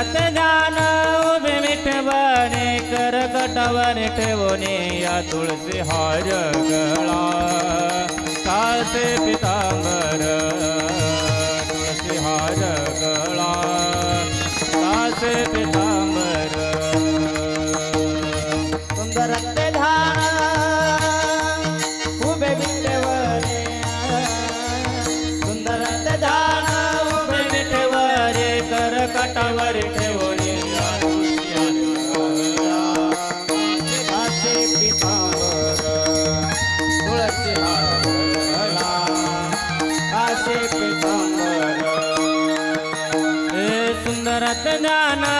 अंतरात जान उभे विठवणे कर कटवणे ठेवणे या तुळशी हार गळा कासे पितांबर तुळशी हार गळा कासे पिता पितांबर ठेवून सुंदर ज्ञान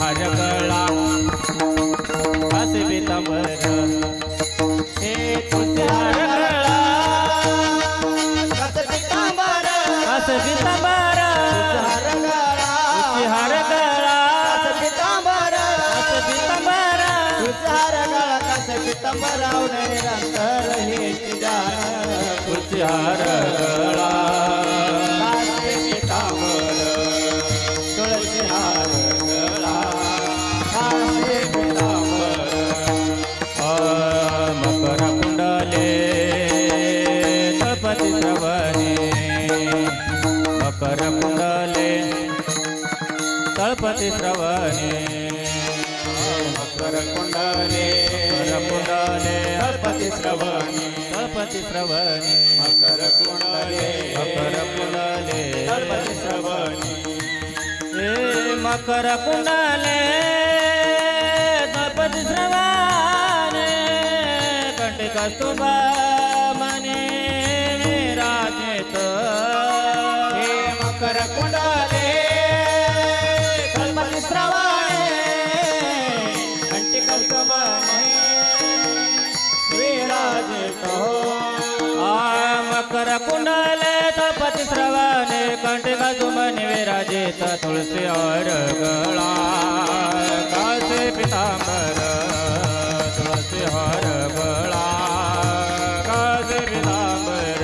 तुळशी हार गळा कासे पितांबर हे तुळशी हार गळा आसे पितांबर कासे पितांबर हार गळा तुळशी मकर कुंडले तळपती श्रवणे. मकर कुंडले कुंडले गणपती श्रवणी. तळपती श्रवणे. मकर कुंडले मकर कुंडले गणपती श्रवणी. हे मकर कुंडले तळपती श्रवणे. कस्तुभा आ कुंडल कुंडले श्रवण कंठ कसुमन विराजित तुलसी और गला। कासे पितांबर तुळसी हार गळा कासे पितांबर।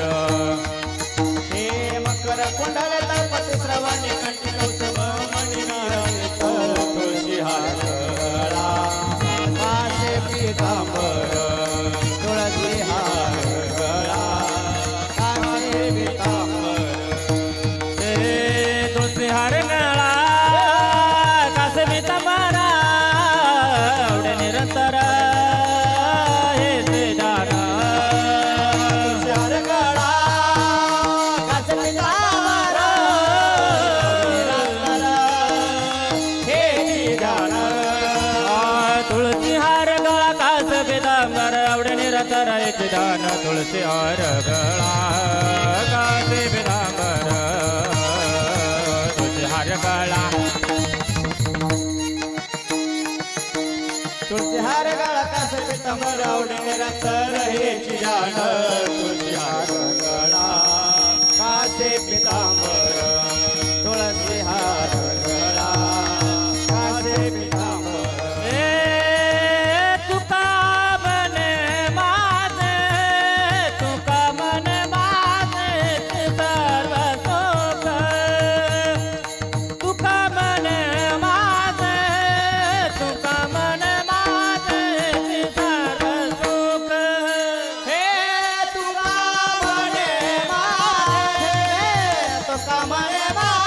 हे मकर कुंडल गणपती श्रवण कंठ कस्तुभने विराजितो तुळशी हार गळा कासे पीतांबर। आवडे दान हे ते जाण तुळशी हार गळा कासे पितांबर तुळशी हार गळा. तुळशी हार गळा कास पितांबर आवडे निरंतर हे जाण तुळशी हार गळा. कासे पितांबर বাবা